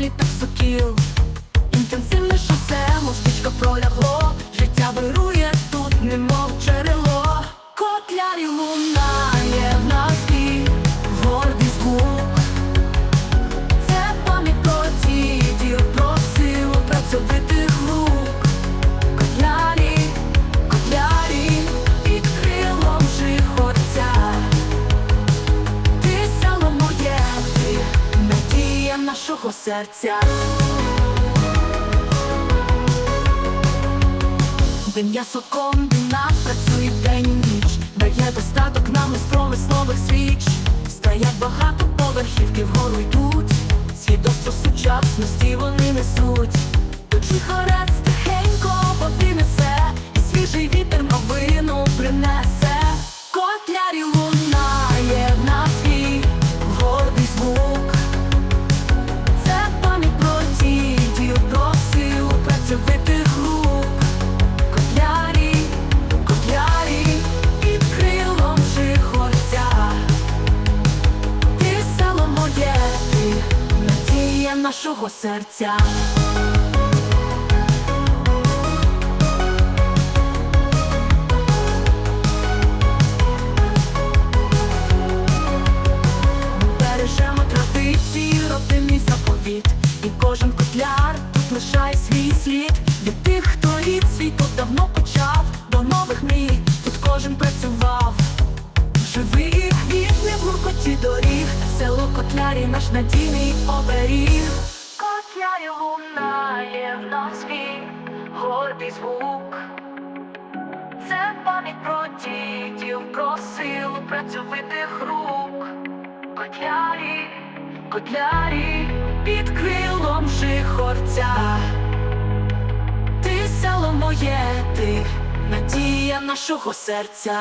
Літак сокіл, інтенсивне шосе, мостичка пролягло, життя вирує тут, немов джерело, котлярі луна. Нашого серця. Вим'ясо комбінат працює день і ніч, дає достаток нам із промислових свіч. Стоять багато поверхівки вгору йдуть, свідоцтво сучасності вони несуть. Тут хорець тихенько води і свіжий нашого серця. І кожен котляр тут лишає свій слід доріг Село котлярі наш надійний оберіг Котлярі лунає в нас свій гордий звук це пам'ять про дідів, про силу працьовитих рук. Котлярі, котлярі, під крилом жихорця. Ти село моє, ти надія нашого серця.